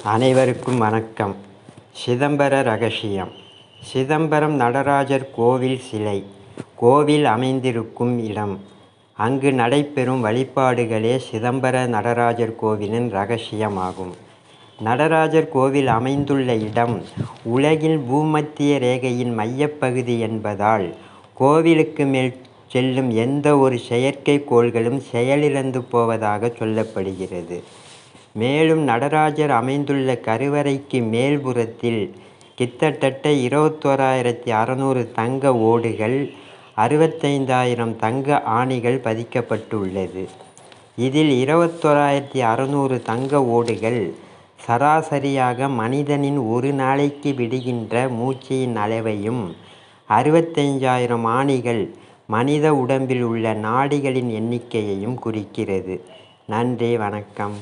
அனைவருக்கும் வணக்கம். சிதம்பர ரகசியம். சிதம்பரம் நடராஜர் கோவில் சிலை. கோவில் அமைந்திருக்கும் இடம். அங்கு நடைபெறும் வழிபாடுகளே சிதம்பர நடராஜர் கோவிலின் ரகசியமாகும். நடராஜர் கோவில் அமைந்துள்ள இடம் உலகில் பூமத்திய ரேகையின் மையப்பகுதி என்பதால் கோவிலுக்கு மேல் செல்லும் எந்த ஒரு செயற்கைக்கோள்களும் செயலிழந்து போவதாக சொல்லப்படுகிறது. மேலும் நடராஜர் அமைந்துள்ள கருவறைக்கு மேல்புறத்தில் கிட்டத்தட்ட இருபத்தோராயிரத்தி அறநூறு தங்க ஓடுகள் அறுபத்தைந்தாயிரம் தங்க ஆணிகள் பதிக்கப்பட்டுள்ளது. இதில் இருபத்தோராயிரத்தி அறநூறு தங்க ஓடுகள் சராசரியாக மனிதனின் ஒரு நாளைக்கு விடுகின்ற மூச்சையின் அளவையும் அறுபத்தைஞ்சாயிரம் ஆணிகள் மனித உடம்பில் உள்ள நாடிகளின் எண்ணிக்கையையும் குறிக்கிறது. நன்றி வணக்கம்.